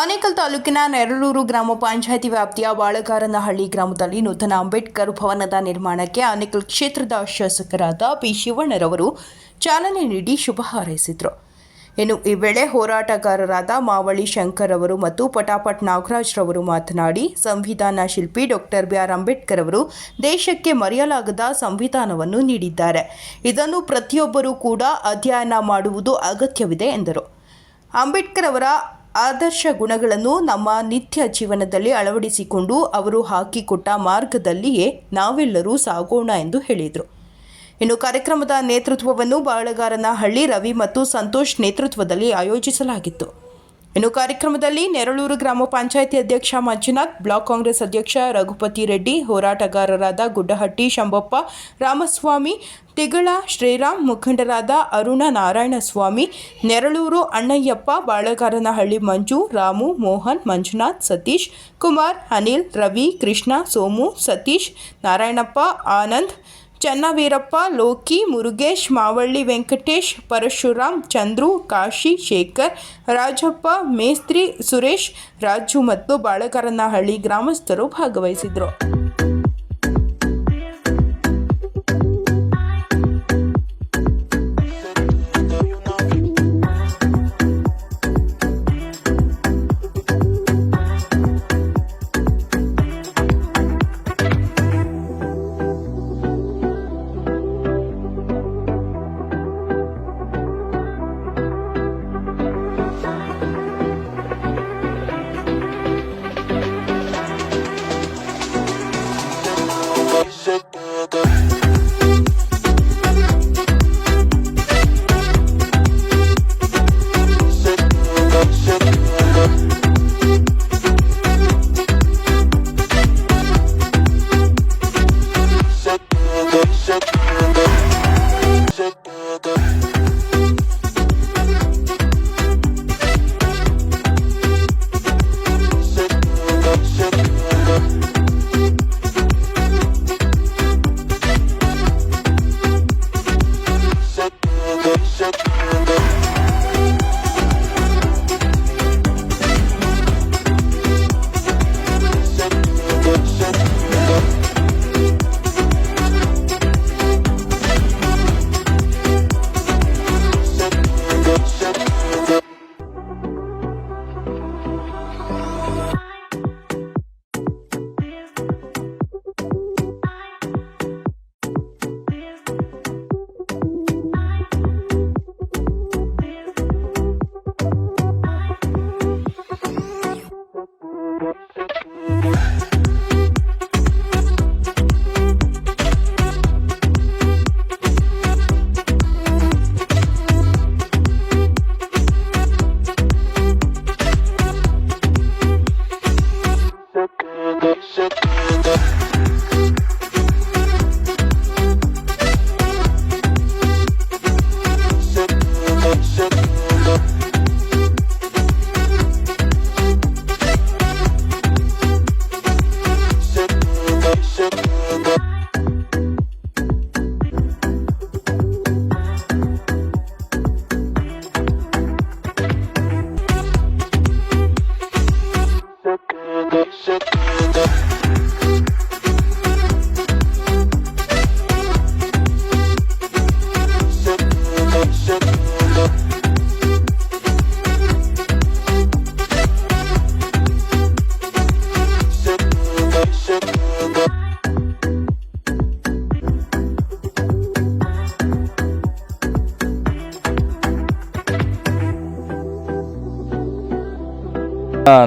ಆನೇಕಲ್ ತಾಲೂಕಿನ ನೆರಳೂರು ಗ್ರಾಮ ಪಂಚಾಯಿತಿ ವ್ಯಾಪ್ತಿಯ ಬಾಳಗಾರನಹಳ್ಳಿ ಗ್ರಾಮದಲ್ಲಿ ನೂತನ ಅಂಬೇಡ್ಕರ್ ಭವನದ ನಿರ್ಮಾಣಕ್ಕೆ ಆನೇಕಲ್ ಕ್ಷೇತ್ರದ ಶಾಸಕರಾದ ಪಿ ಶಿವಣ್ಣರವರು ಚಾಲನೆ ನೀಡಿ ಶುಭ ಹಾರೈಸಿದರು. ಇನ್ನು ಈ ವೇಳೆ ಹೋರಾಟಗಾರರಾದ ಮಾವಳಿ ಶಂಕರ್ ಅವರು ಮತ್ತು ಪಟಾಪಟ್ ನಾಗರಾಜ್ ರವರು ಮಾತನಾಡಿ, ಸಂವಿಧಾನ ಶಿಲ್ಪಿ ಡಾಕ್ಟರ್ ಬಿ. ಆರ್. ಅಂಬೇಡ್ಕರ್ ಅವರು ದೇಶಕ್ಕೆ ಮರೆಯಲಾಗದ ಸಂವಿಧಾನವನ್ನು ನೀಡಿದ್ದಾರೆ. ಇದನ್ನು ಪ್ರತಿಯೊಬ್ಬರೂ ಕೂಡ ಅಧ್ಯಯನ ಮಾಡುವುದು ಅಗತ್ಯವಿದೆ ಎಂದರು. ಅಂಬೇಡ್ಕರ್ ಅವರ ಆದರ್ಶ ಗುಣಗಳನ್ನು ನಮ್ಮ ನಿತ್ಯ ಜೀವನದಲ್ಲಿ ಅಳವಡಿಸಿಕೊಂಡು ಅವರು ಹಾಕಿಕೊಟ್ಟ ಮಾರ್ಗದಲ್ಲಿಯೇ ನಾವೆಲ್ಲರೂ ಸಾಗೋಣ ಎಂದು ಹೇಳಿದರು. ಇನ್ನು ಕಾರ್ಯಕ್ರಮದ ನೇತೃತ್ವವನ್ನು ಬಾಳಗಾರನಹಳ್ಳಿ ರವಿ ಮತ್ತು ಸಂತೋಷ್ ನೇತೃತ್ವದಲ್ಲಿ ಆಯೋಜಿಸಲಾಗಿತ್ತು. ಇನ್ನು ಕಾರ್ಯಕ್ರಮದಲ್ಲಿ ನೆರಳೂರು ಗ್ರಾಮ ಪಂಚಾಯಿತಿ ಅಧ್ಯಕ್ಷ ಮಂಜುನಾಥ್, ಬ್ಲಾಕ್ ಕಾಂಗ್ರೆಸ್ ಅಧ್ಯಕ್ಷ ರಘುಪತಿ ರೆಡ್ಡಿ, ಹೋರಾಟಗಾರರಾದ ಗುಡ್ಡಹಟ್ಟಿ ಶಂಬಪ್ಪ ರಾಮಸ್ವಾಮಿ, ತಿಗಳ ಶ್ರೀರಾಮ್, ಮುಖಂಡರಾದ ಅರುಣ ನಾರಾಯಣಸ್ವಾಮಿ, ನೆರಳೂರು ಅಣ್ಣಯ್ಯಪ್ಪ, ಬಾಳಗಾರನಹಳ್ಳಿ ಮಂಜು, ರಾಮು, ಮೋಹನ್, ಮಂಜುನಾಥ್, ಸತೀಶ್, ಕುಮಾರ್, ಅನಿಲ್, ರವಿ, ಕೃಷ್ಣ, ಸೋಮು, ಸತೀಶ್, ನಾರಾಯಣಪ್ಪ, ಆನಂದ್ ಚನ್ನವೀರಪ್ಪ, ಲೋಕಿ, ಮುರುಗೇಶ್, ಮಾವಳ್ಳಿ, ವೆಂಕಟೇಶ್, ಪರಶುರಾಮ್, ಚಂದ್ರು, ಕಾಶಿ, ಶೇಖರ್, ರಾಜಪ್ಪ, ಮೇಸ್ತ್ರಿ, ಸುರೇಶ್, ರಾಜು ಮತ್ತು ಬಾಳಕರನಹಳ್ಳಿ ಗ್ರಾಮಸ್ಥರು ಭಾಗವಹಿಸಿದರು.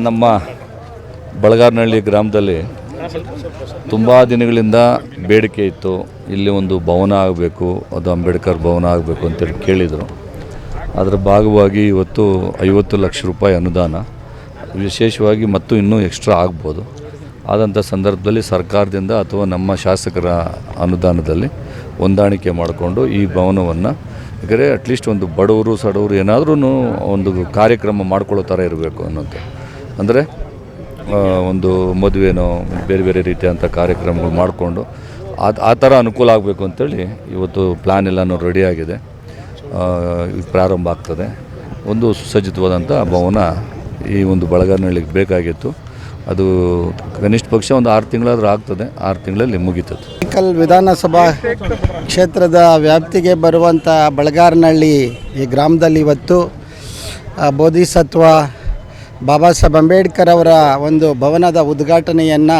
ನಮ್ಮ ಬಳಗಾರನಹಳ್ಳಿ ಗ್ರಾಮದಲ್ಲಿ ತುಂಬ ದಿನಗಳಿಂದ ಬೇಡಿಕೆ ಇತ್ತು, ಇಲ್ಲಿ ಒಂದು ಭವನ ಆಗಬೇಕು, ಅದು ಅಂಬೇಡ್ಕರ್ ಭವನ ಆಗಬೇಕು ಅಂತೇಳಿ ಕೇಳಿದರು. ಅದರ ಭಾಗವಾಗಿ ಇವತ್ತು ಐವತ್ತು ಲಕ್ಷ ರೂಪಾಯಿ ಅನುದಾನ, ವಿಶೇಷವಾಗಿ ಮತ್ತು ಇನ್ನೂ ಎಕ್ಸ್ಟ್ರಾ ಆಗ್ಬೋದು. ಆದಂಥ ಸಂದರ್ಭದಲ್ಲಿ ಸರ್ಕಾರದಿಂದ ಅಥವಾ ನಮ್ಮ ಶಾಸಕರ ಅನುದಾನದಲ್ಲಿ ಹೊಂದಾಣಿಕೆ ಮಾಡಿಕೊಂಡು ಈ ಭವನವನ್ನು, ಯಾಕಂದರೆ ಅಟ್ಲೀಸ್ಟ್ ಒಂದು ಬಡವರು ಸಡವರು ಏನಾದ್ರೂ ಒಂದು ಕಾರ್ಯಕ್ರಮ ಮಾಡ್ಕೊಳ್ಳೋ ಥರ ಇರಬೇಕು ಅನ್ನೋದು. ಅಂದರೆ ಒಂದು ಮದುವೆನೋ ಬೇರೆ ಬೇರೆ ರೀತಿಯಾದಂಥ ಕಾರ್ಯಕ್ರಮಗಳು ಮಾಡಿಕೊಂಡು ಅದು ಆ ಥರ ಅನುಕೂಲ ಆಗಬೇಕು ಅಂತೇಳಿ ಇವತ್ತು ಪ್ಲ್ಯಾನ್ ಎಲ್ಲನೂ ರೆಡಿಯಾಗಿದೆ ಪ್ರಾರಂಭ ಆಗ್ತದೆ. ಒಂದು ಸುಸಜ್ಜಿತವಾದಂಥ ಭವನ ಈ ಒಂದು ಬಳಗನಹಳ್ಳಿಗೆ ಬೇಕಾಗಿತ್ತು. ಅದು ಕನಿಷ್ಠ ಪಕ್ಷ ಒಂದು ಆರು ತಿಂಗಳಾದರೂ ಆಗ್ತದೆ. ಆರು ತಿಂಗಳಲ್ಲಿ ಮುಗೀತದೆ ಕಲ್ ವಿಧಾನಸಭಾ ಕ್ಷೇತ್ರದ ವ್ಯಾಪ್ತಿಗೆ ಬರುವಂಥ ಬಳಗಾರನಹಳ್ಳಿ ಈ ಗ್ರಾಮದಲ್ಲಿ ಇವತ್ತು ಬೋಧಿಸತ್ವ ಬಾಬಾ ಸಾಹೇಬ್ ಅಂಬೇಡ್ಕರ್ ಅವರ ಒಂದು ಭವನದ ಉದ್ಘಾಟನೆಯನ್ನು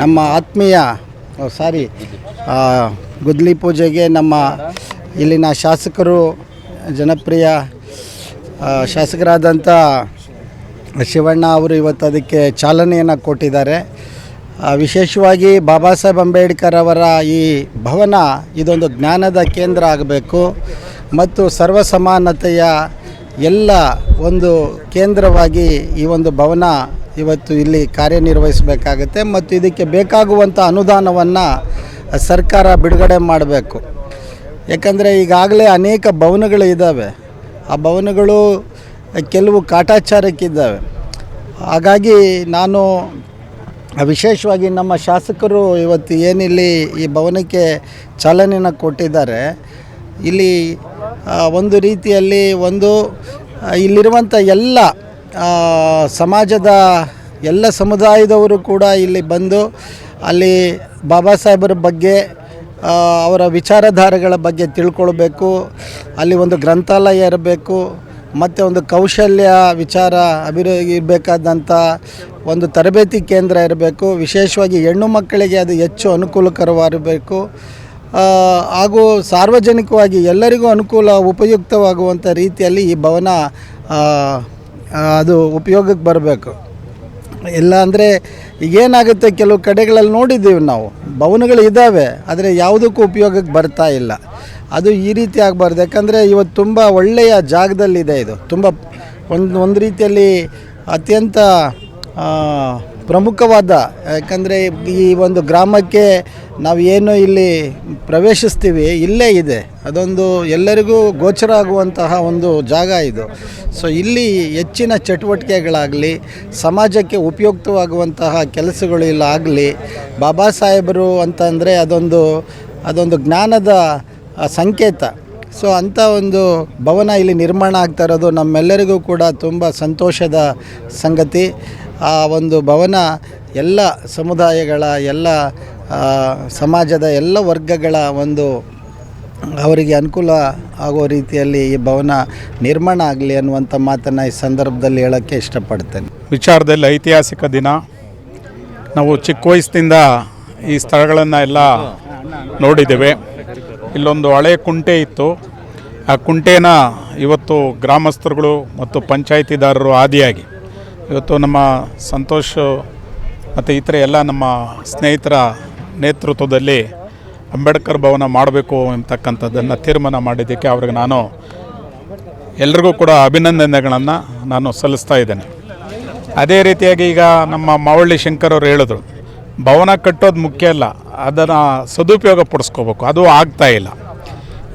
ನಮ್ಮ ಆತ್ಮೀಯ ಸಾರಿ ಗುದ್ಲಿ ಪೂಜೆಗೆ ನಮ್ಮ ಇಲ್ಲಿನ ಶಾಸಕರು, ಜನಪ್ರಿಯ ಶಾಸಕರಾದಂಥ ಶಿವಣ್ಣ ಅವರು ಇವತ್ತು ಅದಕ್ಕೆ ಚಾಲನೆಯನ್ನು ಕೊಟ್ಟಿದ್ದಾರೆ. ವಿಶೇಷವಾಗಿ ಬಾಬಾ ಸಾಹೇಬ್ ಅಂಬೇಡ್ಕರ್ ಅವರ ಈ ಭವನ ಇದೊಂದು ಜ್ಞಾನದ ಕೇಂದ್ರ ಆಗಬೇಕು. ಮತ್ತು ಸರ್ವ ಸಮಾನತೆಯ ಎಲ್ಲ ಒಂದು ಕೇಂದ್ರವಾಗಿ ಈ ಒಂದು ಭವನ ಇವತ್ತು ಇಲ್ಲಿ ಕಾರ್ಯನಿರ್ವಹಿಸಬೇಕಾಗುತ್ತೆ ಮತ್ತು ಇದಕ್ಕೆ ಬೇಕಾಗುವಂಥ ಅನುದಾನವನ್ನು ಸರ್ಕಾರ ಬಿಡುಗಡೆ ಮಾಡಬೇಕು. ಯಾಕಂದರೆ ಈಗಾಗಲೇ ಅನೇಕ ಭವನಗಳು ಇದ್ದಾವೆ. ಆ ಭವನಗಳು ಕೆಲವು ಕಾಟಾಚಾರಕ್ಕಿದ್ದಾವೆ. ಹಾಗಾಗಿ ನಾನು ವಿಶೇಷವಾಗಿ ನಮ್ಮ ಶಾಸಕರು ಇವತ್ತು ಏನಿಲ್ಲಿ ಈ ಭವನಕ್ಕೆ ಚಾಲನೆಯನ್ನು ಕೊಟ್ಟಿದ್ದಾರೆ, ಇಲ್ಲಿ ಒಂದು ರೀತಿಯಲ್ಲಿ ಒಂದು ಇಲ್ಲಿರುವಂಥ ಎಲ್ಲ ಸಮಾಜದ ಎಲ್ಲ ಸಮುದಾಯದವರು ಕೂಡ ಇಲ್ಲಿ ಬಂದು ಅಲ್ಲಿ ಬಾಬಾ ಸಾಹೇಬರ ಬಗ್ಗೆ ಅವರ ವಿಚಾರಧಾರೆಗಳ ಬಗ್ಗೆ ತಿಳ್ಕೊಳ್ಬೇಕು, ಅಲ್ಲಿ ಒಂದು ಗ್ರಂಥಾಲಯ ಇರಬೇಕು, ಮತ್ತು ಒಂದು ಕೌಶಲ್ಯ ವಿಚಾರ ಅಭಿವೃದ್ಧಿ ಇರಬೇಕಾದಂಥ ಒಂದು ತರಬೇತಿ ಕೇಂದ್ರ ಇರಬೇಕು, ವಿಶೇಷವಾಗಿ ಹೆಣ್ಣು ಮಕ್ಕಳಿಗೆ ಅದು ಹೆಚ್ಚು ಅನುಕೂಲಕರವಾಗಿರಬೇಕು. ಹಾಗೂ ಸಾರ್ವಜನಿಕವಾಗಿ ಎಲ್ಲರಿಗೂ ಅನುಕೂಲ ಉಪಯುಕ್ತವಾಗುವಂಥ ರೀತಿಯಲ್ಲಿ ಈ ಭವನ ಅದು ಉಪಯೋಗಕ್ಕೆ ಬರಬೇಕು. ಇಲ್ಲ ಅಂದರೆ ಈಗೇನಾಗುತ್ತೆ, ಕೆಲವು ಕಡೆಗಳಲ್ಲಿ ನೋಡಿದ್ದೀವಿ ನಾವು, ಭವನಗಳು ಇದ್ದಾವೆ, ಆದರೆ ಯಾವುದಕ್ಕೂ ಉಪಯೋಗಕ್ಕೆ ಬರ್ತಾ ಇಲ್ಲ. ಅದು ಈ ರೀತಿ ಆಗಬಾರ್ದು, ಯಾಕಂದರೆ ಇವತ್ತು ತುಂಬ ಒಳ್ಳೆಯ ಜಾಗದಲ್ಲಿದೆ ಇದು, ತುಂಬ ಒಂದು ಒಂದು ರೀತಿಯಲ್ಲಿ ಅತ್ಯಂತ ಪ್ರಮುಖವಾದ, ಯಾಕಂದರೆ ಈ ಒಂದು ಗ್ರಾಮಕ್ಕೆ ನಾವು ಏನು ಇಲ್ಲಿ ಪ್ರವೇಶಿಸ್ತೀವಿ, ಇಲ್ಲೇ ಇದೆ. ಅದೊಂದು ಎಲ್ಲರಿಗೂ ಗೋಚರ ಆಗುವಂತಹ ಒಂದು ಜಾಗ ಇದು. ಸೊ ಇಲ್ಲಿ ಹೆಚ್ಚಿನ ಚಟುವಟಿಕೆಗಳಾಗಲಿ, ಸಮಾಜಕ್ಕೆ ಉಪಯುಕ್ತವಾಗುವಂತಹ ಕೆಲಸಗಳು ಇಲ್ಲ ಆಗಲಿ, ಬಾಬಾ ಸಾಹೇಬರು ಅಂತಂದರೆ ಅದೊಂದು ಅದೊಂದು ಜ್ಞಾನದ ಸಂಕೇತ. ಸೊ ಅಂಥ ಒಂದು ಭವನ ಇಲ್ಲಿ ನಿರ್ಮಾಣ ಆಗ್ತಾ ಇರೋದು ನಮ್ಮೆಲ್ಲರಿಗೂ ಕೂಡ ತುಂಬ ಸಂತೋಷದ ಸಂಗತಿ. ಆ ಒಂದು ಭವನ ಎಲ್ಲ ಸಮುದಾಯಗಳ, ಎಲ್ಲ ಸಮಾಜದ ಎಲ್ಲ ವರ್ಗಗಳ ಒಂದು ಅವರಿಗೆ ಅನುಕೂಲ ಆಗೋ ರೀತಿಯಲ್ಲಿ ಈ ಭವನ ನಿರ್ಮಾಣ ಆಗಲಿ ಅನ್ನುವಂಥ ಮಾತನ್ನು ಈ ಸಂದರ್ಭದಲ್ಲಿ ಹೇಳೋಕ್ಕೆ ಇಷ್ಟಪಡ್ತೇನೆ. ವಿಚಾರದಲ್ಲಿ ಐತಿಹಾಸಿಕ ದಿನ. ನಾವು ಚಿಕ್ಕ ವಯಸ್ಸಿನಿಂದ ಈ ಸ್ಥಳಗಳನ್ನು ಎಲ್ಲ ನೋಡಿದ್ದೇವೆ. ಇಲ್ಲೊಂದು ಹಳೆ ಕುಂಟೆ ಇತ್ತು. ಆ ಕುಂಟೆನ ಇವತ್ತು ಗ್ರಾಮಸ್ಥರುಗಳು ಮತ್ತು ಪಂಚಾಯಿತಿದಾರರು ಆದಿಯಾಗಿ ಇವತ್ತು ನಮ್ಮ ಸಂತೋಷ್ ಮತ್ತು ಇತರೆ ಎಲ್ಲ ನಮ್ಮ ಸ್ನೇಹಿತರ ನೇತೃತ್ವದಲ್ಲಿ ಅಂಬೇಡ್ಕರ್ ಭವನ ಮಾಡಬೇಕು ಅಂತಕ್ಕಂಥದ್ದನ್ನು ತೀರ್ಮಾನ ಮಾಡಿದ್ದಕ್ಕೆ ಅವ್ರಿಗೆ ನಾನು ಎಲ್ರಿಗೂ ಕೂಡ ಅಭಿನಂದನೆಗಳನ್ನು ನಾನು ಸಲ್ಲಿಸ್ತಾ ಇದ್ದೇನೆ. ಅದೇ ರೀತಿಯಾಗಿ ಈಗ ನಮ್ಮ ಮಾವಳ್ಳಿ ಶಂಕರ್ ಅವರು ಹೇಳಿದ್ರು, ಭವನ ಕಟ್ಟೋದು ಮುಖ್ಯ ಅಲ್ಲ, ಅದನ್ನು ಸದುಪಯೋಗ ಪಡಿಸ್ಕೋಬೇಕು, ಅದು ಆಗ್ತಾ ಇಲ್ಲ.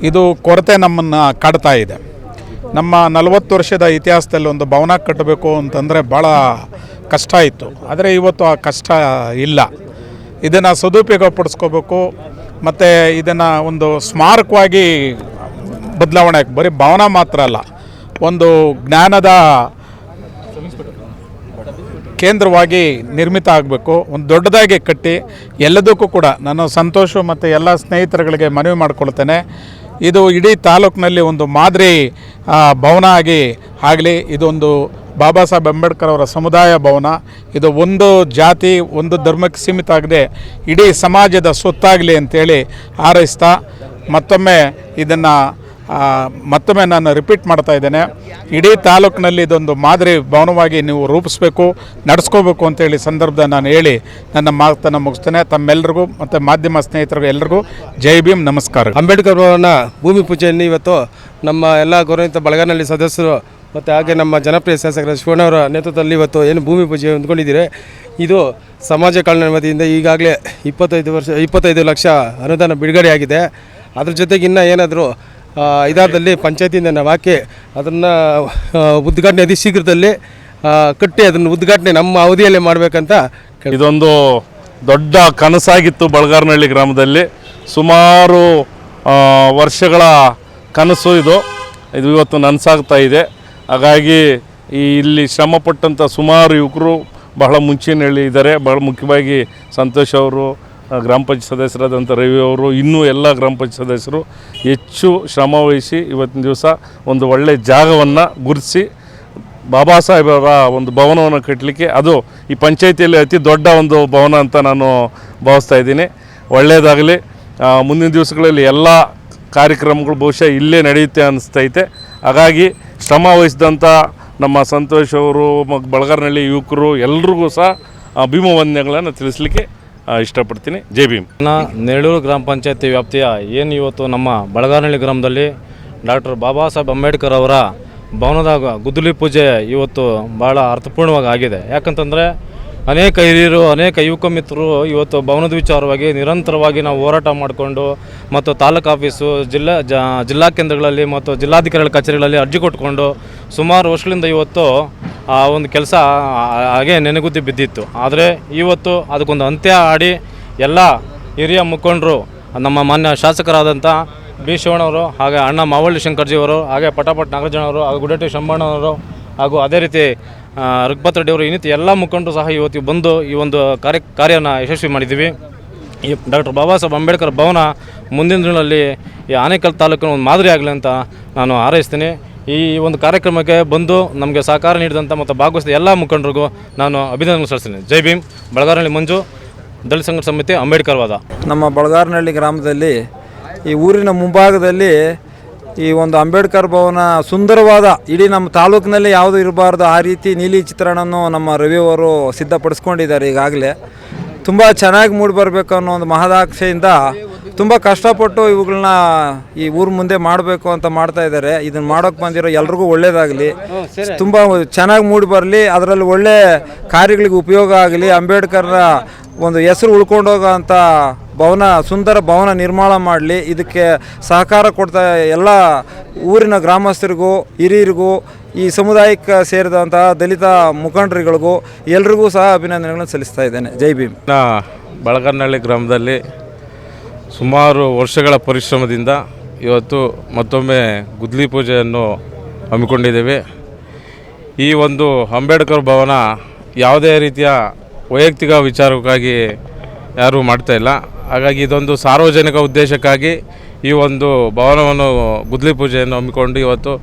ಇದು ಕೊರತೆ ನಮ್ಮನ್ನು ಕಾಡ್ತಾ ಇದೆ. ನಮ್ಮ ನಲವತ್ತು ವರ್ಷದ ಇತಿಹಾಸದಲ್ಲಿ ಒಂದು ಭವನ ಕಟ್ಟಬೇಕು ಅಂತಂದರೆ ಭಾಳ ಕಷ್ಟ ಇತ್ತು. ಆದರೆ ಇವತ್ತು ಆ ಕಷ್ಟ ಇಲ್ಲ. ಇದನ್ನು ಸದುಪಯೋಗ ಪಡಿಸ್ಕೋಬೇಕು ಮತ್ತು ಇದನ್ನು ಒಂದು ಸ್ಮಾರಕವಾಗಿ ಬದಲಾವಣೆ ಬರೀ ಭವನ ಮಾತ್ರ ಅಲ್ಲ, ಒಂದು ಜ್ಞಾನದ ಕೇಂದ್ರವಾಗಿ ನಿರ್ಮಿತ ಆಗಬೇಕು. ಒಂದು ದೊಡ್ಡದಾಗಿ ಕಟ್ಟಿ ಎಲ್ಲದಕ್ಕೂ ಕೂಡ ನಾನು ಸಂತೋಷ ಮತ್ತು ಎಲ್ಲ ಸ್ನೇಹಿತರುಗಳಿಗೆ ಮನವಿ ಮಾಡಿಕೊಳ್ತೇನೆ. ಇದು ಇಡೀ ತಾಲೂಕಿನಲ್ಲಿ ಒಂದು ಮಾದರಿ ಭವನ ಆಗಿ ಆಗಲಿ. ಇದೊಂದು ಬಾಬಾ ಸಾಹೇಬ್ ಅಂಬೇಡ್ಕರ್ ಅವರ ಸಮುದಾಯ ಭವನ. ಇದು ಒಂದು ಜಾತಿ, ಒಂದು ಧರ್ಮಕ್ಕೆ ಸೀಮಿತ ಆಗದೆ ಇಡೀ ಸಮಾಜದ ಸ್ವತ್ತಾಗಲಿ ಅಂತೇಳಿ ಹಾರೈಸ್ತಾ ಮತ್ತೊಮ್ಮೆ ಇದನ್ನು ಮತ್ತೊಮ್ಮೆ ನಾನು ರಿಪೀಟ್ ಮಾಡ್ತಾ ಇದ್ದೇನೆ. ಇಡೀ ತಾಲೂಕಿನಲ್ಲಿ ಇದೊಂದು ಮಾದರಿ ಭವನವಾಗಿ ನೀವು ರೂಪಿಸಬೇಕು, ನಡೆಸ್ಕೋಬೇಕು ಅಂತೇಳಿ ಸಂದರ್ಭದ ನಾನು ಹೇಳಿ ನನ್ನ ಮಾತನ್ನು ಮುಗಿಸ್ತೇನೆ. ತಮ್ಮೆಲ್ಲರಿಗೂ ಮತ್ತು ಮಾಧ್ಯಮ ಸ್ನೇಹಿತರಿಗೂ ಎಲ್ಲರಿಗೂ ಜೈ ಭೀಮ್, ನಮಸ್ಕಾರ. ಅಂಬೇಡ್ಕರ್ ಭವನ ಭೂಮಿ ಪೂಜೆಯನ್ನು ಇವತ್ತು ನಮ್ಮ ಎಲ್ಲ ಗೌರವಿತ ಬಳಗನಲ್ಲಿ ಸದಸ್ಯರು ಮತ್ತು ಹಾಗೆ ನಮ್ಮ ಜನಪ್ರಿಯ ಶಾಸಕರ ಶಿವಣ್ಣವರ ನೇತೃತ್ವದಲ್ಲಿ ಇವತ್ತು ಏನು ಭೂಮಿ ಪೂಜೆ ಹೊಂದ್ಕೊಂಡಿದ್ದೀರಿ, ಇದು ಸಮಾಜ ಕಲ್ಯಾಣ ವತಿಯಿಂದ ಈಗಾಗಲೇ ಇಪ್ಪತ್ತೈದು ವರ್ಷ, ಇಪ್ಪತ್ತೈದು ಲಕ್ಷ ಅನುದಾನ ಬಿಡುಗಡೆಯಾಗಿದೆ. ಅದ್ರ ಜೊತೆಗೆ ಇನ್ನೂ ಏನಾದರೂ ಇದಾದಲ್ಲಿ ಪಂಚಾಯತಿಯಿಂದ ನಾವು ಹಾಕಿ ಅದನ್ನು ಉದ್ಘಾಟನೆ ಅತಿ ಶೀಘ್ರದಲ್ಲಿ ಕಟ್ಟಿ ಅದನ್ನು ಉದ್ಘಾಟನೆ ನಮ್ಮ ಅವಧಿಯಲ್ಲೇ ಮಾಡಬೇಕಂತ ಇದೊಂದು ದೊಡ್ಡ ಕನಸಾಗಿತ್ತು ಬಳಗಾರನಹಳ್ಳಿ ಗ್ರಾಮದಲ್ಲಿ. ಸುಮಾರು ವರ್ಷಗಳ ಕನಸು ಇದು. ಇದು ಇವತ್ತು ನನಸಾಗ್ತಾ ಇದೆ. ಹಾಗಾಗಿ ಇಲ್ಲಿ ಶ್ರಮಪಟ್ಟಂಥ ಸುಮಾರು ಯುವಕರು ಬಹಳ ಮುಂಚೂಣಿಯಲ್ಲಿ ಇದ್ದಾರೆ. ಬಹಳ ಮುಖ್ಯವಾಗಿ ಸಂತೋಷ್ ಅವರು ಗ್ರಾಮ ಪಂಚಾಯತ್ ಸದಸ್ಯರಾದಂಥ ರವಿ ಅವರು ಇನ್ನೂ ಎಲ್ಲ ಗ್ರಾಮ ಪಂಚಾಯತ್ ಸದಸ್ಯರು ಹೆಚ್ಚು ಶ್ರಮ ವಹಿಸಿ ಇವತ್ತಿನ ದಿವಸ ಒಂದು ಒಳ್ಳೆಯ ಜಾಗವನ್ನು ಗುರುತಿಸಿ ಬಾಬಾ ಸಾಹೇಬರ ಒಂದು ಭವನವನ್ನು ಕಟ್ಟಲಿಕ್ಕೆ ಅದು ಈ ಪಂಚಾಯಿತಿಯಲ್ಲಿ ಅತಿ ದೊಡ್ಡ ಒಂದು ಭವನ ಅಂತ ನಾನು ಭಾವಿಸ್ತಾ ಇದ್ದೀನಿ. ಒಳ್ಳೆಯದಾಗಲಿ ಮುಂದಿನ ದಿವಸಗಳಲ್ಲಿ ಎಲ್ಲ ಕಾರ್ಯಕ್ರಮಗಳು ಬಹುಶಃ ಇಲ್ಲೇ ನಡೆಯುತ್ತೆ ಅನಿಸ್ತೈತೆ ಹಾಗಾಗಿ ಶ್ರಮ ವಹಿಸಿದಂಥ ನಮ್ಮ ಸಂತೋಷ್ ಅವರು ಬಳಗಾರನಹಳ್ಳಿ ಯುವಕರು ಎಲ್ರಿಗೂ ಸಹ ಅಭಿಮವಂದನೆಗಳನ್ನು ತಿಳಿಸ್ಲಿಕ್ಕೆ ಇಷ್ಟಪಡ್ತೀನಿ. ಜೈ ಭೀಮ್. ನ ನೆರಳೂರು ಗ್ರಾಮ ಪಂಚಾಯತಿ ವ್ಯಾಪ್ತಿಯ ಏನು ಇವತ್ತು ನಮ್ಮ ಬಳಗಾನಹಳ್ಳಿ ಗ್ರಾಮದಲ್ಲಿ ಡಾಕ್ಟರ್ ಬಾಬಾ ಸಾಹೇಬ್ ಅಂಬೇಡ್ಕರ್ ಅವರ ಭವನದ ಗುದ್ದಲಿ ಪೂಜೆ ಇವತ್ತು ಭಾಳ ಅರ್ಥಪೂರ್ಣವಾಗಿ ಆಗಿದೆ. ಯಾಕಂತಂದರೆ ಅನೇಕ ಹಿರಿಯರು, ಅನೇಕ ಯುವಕ ಮಿತ್ರರು ಇವತ್ತು ಭವನದ ವಿಚಾರವಾಗಿ ನಿರಂತರವಾಗಿ ನಾವು ಹೋರಾಟ ಮಾಡಿಕೊಂಡು ಮತ್ತು ತಾಲೂಕು ಆಫೀಸು, ಜಿಲ್ಲಾ ಜಿಲ್ಲಾ ಕೇಂದ್ರಗಳಲ್ಲಿ ಮತ್ತು ಜಿಲ್ಲಾಧಿಕಾರಿಗಳ ಕಚೇರಿಗಳಲ್ಲಿ ಅರ್ಜಿ ಕೊಟ್ಕೊಂಡು ಸುಮಾರು ವರ್ಷಗಳಿಂದ ಇವತ್ತು ಆ ಒಂದು ಕೆಲಸ ಹಾಗೆ ನೆನಗುದ್ದಿ ಬಿದ್ದಿತ್ತು. ಆದರೆ ಇವತ್ತು ಅದಕ್ಕೊಂದು ಅಂತ್ಯ ಆಡಿ ಎಲ್ಲ ಹಿರಿಯ ಮುಖಂಡರು, ನಮ್ಮ ಮಾನ್ಯ ಶಾಸಕರಾದಂಥ ಬಿ ಶಿವಣ್ಣವರು ಹಾಗೆ ಅಣ್ಣ ಮಾವಳ್ಳಿ ಶಂಕರ್ಜಿಯವರು ಹಾಗೆ ಪಟಾಪಟ್ ನಾಗರಾಜನವರು ಹಾಗೂ ಗುಡಟಿ ಶಂಬಣ್ಣವರು ಹಾಗೂ ಅದೇ ರೀತಿ ರಘುಪತ್ ರೆಡ್ಡಿಯವರು ಇನ್ನಿತ ಎಲ್ಲ ಮುಖಂಡರು ಸಹ ಇವತ್ತು ಬಂದು ಈ ಒಂದು ಕಾರ್ಯ, ಕಾರ್ಯನ ಯಶಸ್ವಿ ಮಾಡಿದ್ದೀವಿ. ಈ ಡಾಕ್ಟರ್ ಬಾಬಾ ಸಾಹೇಬ್ ಅಂಬೇಡ್ಕರ್ ಭವನ ಮುಂದಿನ ದಿನಗಳಲ್ಲಿ ಈ ಆನೇಕಲ್ ತಾಲೂಕಿನ ಒಂದು ಮಾದರಿ ಆಗಲಿ ಅಂತ ನಾನು ಹಾರೈಸ್ತೀನಿ. ಈ ಒಂದು ಕಾರ್ಯಕ್ರಮಕ್ಕೆ ಬಂದು ನಮಗೆ ಸಹಕಾರ ನೀಡಿದಂಥ ಮತ್ತು ಭಾಗವಹಿಸಿದ ಎಲ್ಲ ಮುಖಂಡರಿಗೂ ನಾನು ಅಭಿನಂದನೆ ಸಲ್ಲಿಸ್ತೀನಿ. ಜೈ ಭೀಮ್. ಬಳಗಾರನಹಳ್ಳಿ ಮಂಜು, ದಲಿತ ಸಂಘ ಸಮಿತಿ ಅಂಬೇಡ್ಕರ್ ವಾದ. ನಮ್ಮ ಬಳಗಾರನಹಳ್ಳಿ ಗ್ರಾಮದಲ್ಲಿ ಈ ಊರಿನ ಮುಂಭಾಗದಲ್ಲಿ ಈ ಒಂದು ಅಂಬೇಡ್ಕರ್ ಭವನ ಸುಂದರವಾದ ಇಡೀ ನಮ್ಮ ತಾಲೂಕಿನಲ್ಲಿ ಯಾವುದು ಇರಬಾರ್ದು ಆ ರೀತಿ ನೀಲಿ ಚಿತ್ರಣವನ್ನು ನಮ್ಮ ರವಿಯವರು ಸಿದ್ಧಪಡಿಸ್ಕೊಂಡಿದ್ದಾರೆ ಈಗಾಗಲೇ. ತುಂಬ ಚೆನ್ನಾಗಿ ಮೂಡಿ ಬರಬೇಕು ಅನ್ನೋ ಒಂದು ಮಹದಾಕ್ಷೆಯಿಂದ ತುಂಬ ಕಷ್ಟಪಟ್ಟು ಇವುಗಳನ್ನ ಈ ಊರ ಮುಂದೆ ಮಾಡಬೇಕು ಅಂತ ಮಾಡ್ತಾ ಇದ್ದಾರೆ ಇದನ್ನ ಮಾಡೋಕೆ ಬಂದಿರೋ ಎಲ್ರಿಗೂ ಒಳ್ಳೇದಾಗಲಿ. ತುಂಬ ಚೆನ್ನಾಗಿ ಮೂಡಿ ಬರಲಿ ಅದರಲ್ಲಿ ಒಳ್ಳೆ ಕಾರ್ಯಗಳಿಗೆ ಉಪಯೋಗ ಆಗಲಿ. ಅಂಬೇಡ್ಕರ್ನ ಒಂದು ಹೆಸರು ಉಳ್ಕೊಂಡೋಗೋ ಅಂಥ ಭವನ ಸುಂದರ ಭವನ ನಿರ್ಮಾಣ ಮಾಡಲಿ. ಇದಕ್ಕೆ ಸಹಕಾರ ಕೊಡ್ತಾ ಎಲ್ಲ ಊರಿನ ಗ್ರಾಮಸ್ಥರಿಗೂ ಹಿರಿಯರಿಗೂ ಈ ಸಮುದಾಯಕ್ಕೆ ಸೇರಿದಂತಹ ದಲಿತ ಮುಖಂಡರುಗಳಿಗೂ ಎಲ್ರಿಗೂ ಸಹ ಅಭಿನಂದನೆಗಳನ್ನು ಸಲ್ಲಿಸ್ತಾ ಇದ್ದೇನೆ. ಜೈ ಭೀಮ್. ಬಳಗನಹಳ್ಳಿ ಗ್ರಾಮದಲ್ಲಿ ಸುಮಾರು ವರ್ಷಗಳ ಪರಿಶ್ರಮದಿಂದ ಇವತ್ತು ಮತ್ತೊಮ್ಮೆ ಗುದ್ಲಿ ಪೂಜೆಯನ್ನು ಹಮ್ಮಿಕೊಂಡಿದ್ದೇವೆ. ಈ ಒಂದು ಅಂಬೇಡ್ಕರ್ ಭವನ ಯಾವುದೇ ರೀತಿಯ ವೈಯಕ್ತಿಕ ವಿಚಾರಕ್ಕಾಗಿ ಯಾರೂ ಮಾಡ್ತಾ ಇಲ್ಲ. ಹಾಗಾಗಿ ಇದೊಂದು ಸಾರ್ವಜನಿಕ ಉದ್ದೇಶಕ್ಕಾಗಿ ಈ ಒಂದು ಭವನವನ್ನು ಗುದ್ಲಿ ಪೂಜೆಯನ್ನು ಹಮ್ಮಿಕೊಂಡು ಇವತ್ತು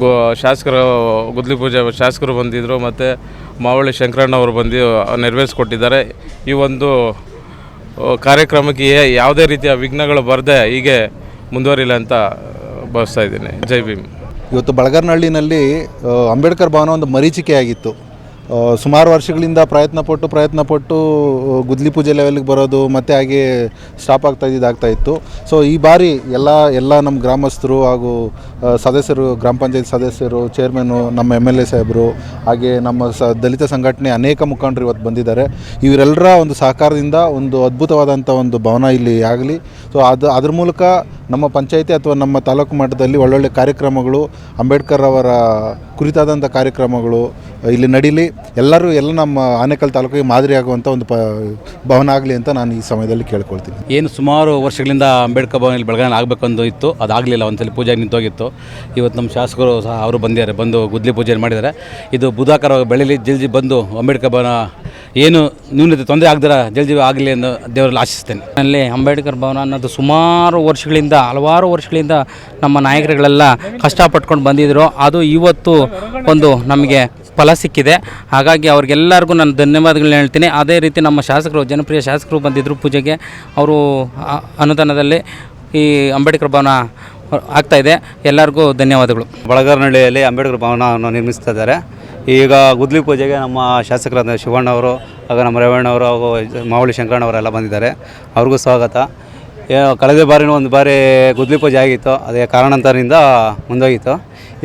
ಗೋ, ಶಾಸಕರು, ಗುದ್ಲಿ ಪೂಜೆ ಶಾಸಕರು ಬಂದಿದ್ದರು ಮತ್ತು ಮಾವಳ್ಳಿ ಶಂಕರಣ್ಣ ಅವರು ಬಂದು ನೆರವೇರಿಸ್ಕೊಟ್ಟಿದ್ದಾರೆ. ಈ ಒಂದು ಕಾರ್ಯಕ್ರಮಕ್ಕೆ ಯಾವುದೇ ರೀತಿಯ ವಿಘ್ನಗಳು ಬರದೆ ಹೀಗೆ ಮುಂದುವರಿಲ್ಲ ಅಂತ ಭಾವಿಸ್ತಾ ಇದ್ದೀನಿ. ಜೈ ಭೀಮ್. ಇವತ್ತು ಬಳಗರ್ನಹಳ್ಳಿನಲ್ಲಿ ಅಂಬೇಡ್ಕರ್ ಭವನ ಒಂದು ಮರೀಚಿಕೆಯಾಗಿತ್ತು. ಸುಮಾರು ವರ್ಷಗಳಿಂದ ಪ್ರಯತ್ನ ಪಟ್ಟು ಪ್ರಯತ್ನ ಪಟ್ಟು ಗುದ್ಲಿ ಪೂಜೆ ಲೆವೆಲ್ಗೆ ಬರೋದು, ಮತ್ತು ಹಾಗೆ ಸ್ಟಾಪ್ ಆಗ್ತಾ ಇದ್ದಾಗ್ತಾ ಇತ್ತು. ಸೊ ಈ ಬಾರಿ ಎಲ್ಲ ಎಲ್ಲ ನಮ್ಮ ಗ್ರಾಮಸ್ಥರು ಹಾಗೂ ಸದಸ್ಯರು, ಗ್ರಾಮ ಪಂಚಾಯತ್ ಸದಸ್ಯರು ಚೇರ್ಮನ್ನು ನಮ್ಮ ಎಂ ಎಲ್ ಎ ಸಾಹೇಬರು, ಹಾಗೆ ನಮ್ಮ ಸ, ದಲಿತ ಸಂಘಟನೆ ಅನೇಕ ಮುಖಂಡರು ಇವತ್ತು ಬಂದಿದ್ದಾರೆ. ಇವರೆಲ್ಲರ ಒಂದು ಸಹಕಾರದಿಂದ ಒಂದು ಅದ್ಭುತವಾದಂಥ ಒಂದು ಭವನ ಇಲ್ಲಿ ಆಗಲಿ. ಸೊ ಅದು, ಅದ್ರ ಮೂಲಕ ನಮ್ಮ ಪಂಚಾಯಿತಿ ಅಥವಾ ನಮ್ಮ ತಾಲೂಕು ಮಟ್ಟದಲ್ಲಿ ಒಳ್ಳೊಳ್ಳೆ ಕಾರ್ಯಕ್ರಮಗಳು, ಅಂಬೇಡ್ಕರ್ ಅವರ ಕುರಿತಾದಂಥ ಕಾರ್ಯಕ್ರಮಗಳು ಇಲ್ಲಿ ನಡೀಲಿ. ಎಲ್ಲರೂ ಎಲ್ಲ ನಮ್ಮ ಆನೇಕಲ್ ತಾಲೂಕಿಗೆ ಮಾದರಿಯಾಗುವಂಥ ಒಂದು ಪ ಭವನ ಆಗಲಿ ಅಂತ ನಾನು ಈ ಸಮಯದಲ್ಲಿ ಕೇಳ್ಕೊಳ್ತೀನಿ. ಏನು ಸುಮಾರು ವರ್ಷಗಳಿಂದ ಅಂಬೇಡ್ಕರ್ ಭವನ ಇಲ್ಲಿ ಬೆಳಗಾವಿ ಆಗಬೇಕಂದು ಇತ್ತು. ಅದಾಗಲಿಲ್ಲ ಒಂದ್ಸಲ ಪೂಜೆ ನಿಂತೋಗಿತ್ತು. ಇವತ್ತು ನಮ್ಮ ಶಾಸಕರು ಸಹ ಅವರು ಬಂದಿದ್ದಾರೆ ಬಂದು ಗುದ್ಲಿ ಪೂಜೆ ಮಾಡಿದ್ದಾರೆ. ಇದು ಬುಧಾಕರ ಬೆಳಿಲಿ ಜಲ್ಜಿ ಬಂದು ಅಂಬೇಡ್ಕರ್ ಭವನ ಏನು ನ್ಯೂನತೆ ತೊಂದರೆ ಆಗದಿರ ಜಲ್ದಿ ಆಗಲಿ ಎಂದು ದೇವರಲ್ಲಿ ಆಶಿಸ್ತೇನೆ. ಅಲ್ಲಿ ಅಂಬೇಡ್ಕರ್ ಭವನ ಅನ್ನೋದು ಸುಮಾರು ವರ್ಷಗಳಿಂದ ಹಲವಾರು ವರ್ಷಗಳಿಂದ ನಮ್ಮ ನಾಯಕರುಗಳೆಲ್ಲ ಕಷ್ಟಪಟ್ಕೊಂಡು ಬಂದಿದ್ದರು ಅದು ಇವತ್ತು ಒಂದು ನಮಗೆ ಫಲ ಸಿಕ್ಕಿದೆ. ಹಾಗಾಗಿ ಅವ್ರಿಗೆಲ್ಲರಿಗೂ ನಾನು ಧನ್ಯವಾದಗಳನ್ನ ಹೇಳ್ತೀನಿ. ಅದೇ ರೀತಿ ನಮ್ಮ ಶಾಸಕರು, ಜನಪ್ರಿಯ ಶಾಸಕರು ಬಂದಿದ್ದರು ಪೂಜೆಗೆ. ಅವರು ಅನುದಾನದಲ್ಲಿ ಈ ಅಂಬೇಡ್ಕರ್ ಭವನ ಆಗ್ತಾಯಿದೆ ಎಲ್ಲರಿಗೂ ಧನ್ಯವಾದಗಳು. ಬಳಗಾರನಹಳ್ಳಿಯಲ್ಲಿ ಅಂಬೇಡ್ಕರ್ ಭವನವನ್ನು ನಿರ್ಮಿಸ್ತಾ ಇದ್ದಾರೆ. ಈಗ ಗುದ್ಲಿ ಪೂಜೆಗೆ ನಮ್ಮ ಶಾಸಕರಾದ ಶಿವಣ್ಣವರು ಹಾಗೂ ನಮ್ಮ ರೇವಣ್ಣವರು ಹಾಗೂ ಮಾವಳಿ ಶಂಕರಣ್ಣವರೆಲ್ಲ ಬಂದಿದ್ದಾರೆ. ಅವ್ರಿಗೂ ಸ್ವಾಗತ. ಕಳೆದ ಬಾರಿನೂ ಒಂದು ಬಾರಿ ಗುದ್ಲಿ ಪೂಜೆ ಆಗಿತ್ತು. ಅದೇ ಕಾರಣಾಂತರದಿಂದ ಮುಂದೋಗಿತ್ತು.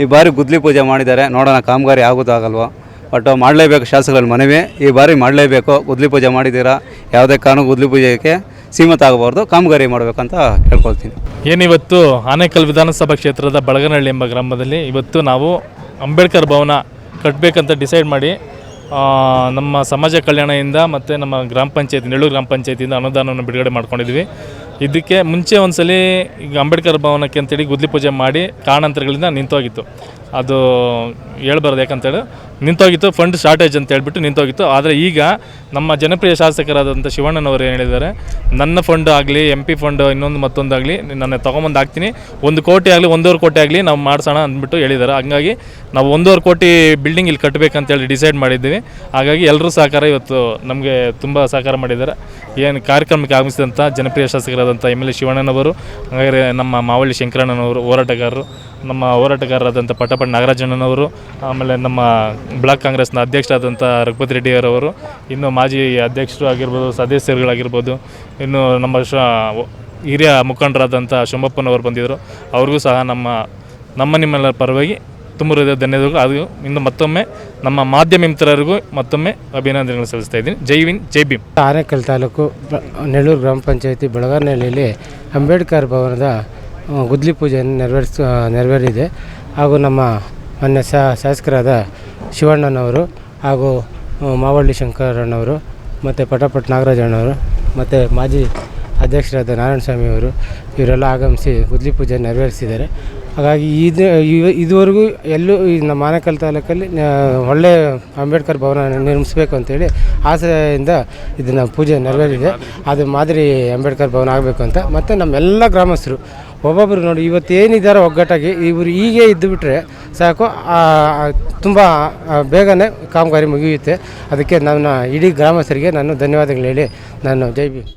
ಈ ಬಾರಿ ಗುದ್ಲಿ ಪೂಜೆ ಮಾಡಿದ್ದಾರೆ. ನೋಡೋಣ, ಕಾಮಗಾರಿ ಆಗೋದಾಗಲ್ವೋ. ಬಟ್ ಮಾಡಲೇಬೇಕು ಶಾಸಕರಲ್ಲಿ ಮನವಿ. ಈ ಬಾರಿ ಮಾಡಲೇಬೇಕು. ಗುದ್ಲಿ ಪೂಜೆ ಮಾಡಿದ್ದೀರಾ? ಯಾವುದೇ ಕಾರಣ ಗುದ್ಲಿ ಪೂಜೆಗೆ ಸೀಮಿತ ಆಗಬಾರ್ದು. ಕಾಮಗಾರಿ ಮಾಡಬೇಕಂತ ಕೇಳ್ಕೊಳ್ತೀನಿ. ಏನಿವತ್ತು ಆನೇಕಲ್ ವಿಧಾನಸಭಾ ಕ್ಷೇತ್ರದ ಬಳಗನಹಳ್ಳಿ ಎಂಬ ಗ್ರಾಮದಲ್ಲಿ ಇವತ್ತು ನಾವು ಅಂಬೇಡ್ಕರ್ ಭವನ ಕಟ್ಟಬೇಕಂತ ಡಿಸೈಡ್ ಮಾಡಿ ನಮ್ಮ ಸಮಾಜ ಕಲ್ಯಾಣದಿಂದ ಮತ್ತು ನಮ್ಮ ಗ್ರಾಮ ಪಂಚಾಯತ್ ನೆಳ್ಳೂರು ಗ್ರಾಮ ಪಂಚಾಯತಿಯಿಂದ ಅನುದಾನವನ್ನು ಬಿಡುಗಡೆ ಮಾಡ್ಕೊಂಡಿದ್ವಿ ಇದಕ್ಕೆ ಮುಂಚೆ ಒಂದ್ಸಲ ಈಗ ಅಂಬೇಡ್ಕರ್ ಭವನಕ್ಕೆ ಅಂತೇಳಿ ಗುದ್ಲಿ ಪೂಜೆ ಮಾಡಿ ಕಾರಣಾಂತರಗಳಿಂದ ನಿಂತೋಗಿತ್ತು. ಅದು ಹೇಳ್ಬಾರ್ದು ಯಾಕಂತೇಳಿ ನಿಂತೋಗಿತ್ತು ಫಂಡ್ ಶಾರ್ಟೇಜ್ ಅಂತ ಹೇಳ್ಬಿಟ್ಟು ನಿಂತೋಗಿತ್ತು. ಆದರೆ ಈಗ ನಮ್ಮ ಜನಪ್ರಿಯ ಶಾಸಕರಾದಂಥ ಶಿವಣ್ಣನವರು ಏನು ಹೇಳಿದ್ದಾರೆ, ನನ್ನ ಫಂಡ್ ಆಗಲಿ ಎಂ ಪಿ ಫಂಡ್ ಇನ್ನೊಂದು ಮತ್ತೊಂದಾಗಲಿ ನಾನು ತೊಗೊಂಬಂದು ಹಾಕ್ತೀನಿ. ಒಂದು ಕೋಟಿ ಆಗಲಿ, ಒಂದೂವರೆ ಕೋಟಿ ಆಗಲಿ ನಾವು ಮಾಡಿಸೋಣ ಅಂದ್ಬಿಟ್ಟು ಹೇಳಿದ್ದಾರೆ. ಹಂಗಾಗಿ ನಾವು ಒಂದೂವರೆ ಕೋಟಿ ಬಿಲ್ಡಿಂಗ್ ಇಲ್ಲಿ ಕಟ್ಟಬೇಕಂತೇಳಿ ಡಿಸೈಡ್ ಮಾಡಿದ್ದೀವಿ. ಹಾಗಾಗಿ ಎಲ್ಲರೂ ಸಹಕಾರ ಇವತ್ತು ನಮಗೆ ತುಂಬ ಸಹಕಾರ ಮಾಡಿದ್ದಾರೆ. ಏನು ಕಾರ್ಯಕ್ರಮಕ್ಕೆ ಆಗಮಿಸಿದಂಥ ಜನಪ್ರಿಯ ಶಾಸಕರಾದಂಥ ಎಂ ಎಲ್ ಎ ಶಿವಣ್ಣನವರು ಹಾಗಾದರೆ ನಮ್ಮ ಮಾವಳ್ಳಿ ಶಂಕರಣ್ಣನವರು, ಹೋರಾಟಗಾರರು, ನಮ್ಮ ಹೋರಾಟಗಾರರಾದಂಥ ಪಟಪಟ್ ನಾಗರಾಜಣ್ಣನವರು, ಆಮೇಲೆ ನಮ್ಮ ಬ್ಲಾಕ್ ಕಾಂಗ್ರೆಸ್ನ ಅಧ್ಯಕ್ಷರಾದಂಥ ರಘುಪತಿ ರೆಡ್ಡಿಯವರವರು, ಇನ್ನು ಮಾಜಿ ಅಧ್ಯಕ್ಷರು ಆಗಿರ್ಬೋದು, ಸದಸ್ಯರುಗಳಾಗಿರ್ಬೋದು, ಇನ್ನು ನಮ್ಮ ಶ, ಹಿರಿಯ ಮುಖಂಡರಾದಂಥ ಶಂಭಪ್ಪನವರು ಬಂದಿದ್ದರು. ಅವ್ರಿಗೂ ಸಹ ನಮ್ಮ ನಮ್ಮ ನಿಮ್ಮೆಲ್ಲ ಪರವಾಗಿ ತುಂಬ ಹೃದಯ ಧನ್ಯವಾದಗಳು. ಅದು ಇನ್ನು ಮತ್ತೊಮ್ಮೆ ನಮ್ಮ ಮಾಧ್ಯಮ ಮಿತ್ರರಿಗೂ ಮತ್ತೊಮ್ಮೆ ಅಭಿನಂದನೆಗಳು ಸಲ್ಲಿಸ್ತಾ ಇದ್ದೀನಿ. ಜೈ ವಿನ್, ಜೈ ಭೀಮ್. ಆರೇಕಲ್ ತಾಲೂಕು ನೆಲ್ಲೂರು ಗ್ರಾಮ ಪಂಚಾಯತಿ ಬೆಳಗಾವಿನಲ್ಲಿ ಅಂಬೇಡ್ಕರ್ ಭವನದ ಗುದ್ಲಿ ಪೂಜೆಯನ್ನು ನೆರವೇರಿಸ ನೆರವೇರಿದೆ. ಹಾಗೂ ನಮ್ಮ ಮಾನ್ಯ ಶಾಸಕರಾದ ಶಿವಣ್ಣನವರು ಹಾಗೂ ಮಾವಳ್ಳಿ ಶಂಕರಣ್ಣವರು ಮತ್ತು ಪಟಪಟ್ ನಾಗರಾಜಣ್ಣವರು ಮತ್ತು ಮಾಜಿ ಅಧ್ಯಕ್ಷರಾದ ನಾರಾಯಣಸ್ವಾಮಿ ಅವರು ಇವರೆಲ್ಲ ಆಗಮಿಸಿ ಗುದ್ಲಿ ಪೂಜೆ ನೆರವೇರಿಸಿದ್ದಾರೆ. ಹಾಗಾಗಿ ಇದು ಇದುವರೆಗೂ ಎಲ್ಲೂ ಈ ನಮ್ಮ ಮಾನಕಲ್ ತಾಲೂಕಲ್ಲಿ ಒಳ್ಳೆಯ ಒಳ್ಳೆ ಅಂಬೇಡ್ಕರ್ ಭವನ ನಿರ್ಮಿಸಬೇಕು ಅಂತೇಳಿ ಆಸೆಯಿಂದ ಇದನ್ನು ಪೂಜೆ ನೆರವೇರಿದೆ. ಅದು ಮಾದರಿ ಅಂಬೇಡ್ಕರ್ ಭವನ ಆಗಬೇಕು ಅಂತ. ಮತ್ತು ನಮ್ಮೆಲ್ಲ ಗ್ರಾಮಸ್ಥರು ಒಬ್ಬೊಬ್ಬರು ನೋಡಿ ಇವತ್ತು ಏನಿದ್ದಾರೆ ಒಗ್ಗಟ್ಟಾಗಿ, ಇವರು ಹೀಗೆ ಇದ್ದುಬಿಟ್ರೆ ಸಾಕು ತುಂಬ ಬೇಗನೆ ಕಾಮಗಾರಿ ಮುಗಿಯುತ್ತೆ. ಅದಕ್ಕೆ ನನ್ನ ಇಡೀ ಗ್ರಾಮಸ್ಥರಿಗೆ ನಾನು ಧನ್ಯವಾದಗಳು ಹೇಳಿ. ನಾನು ಜೈ ಭೀಮ್.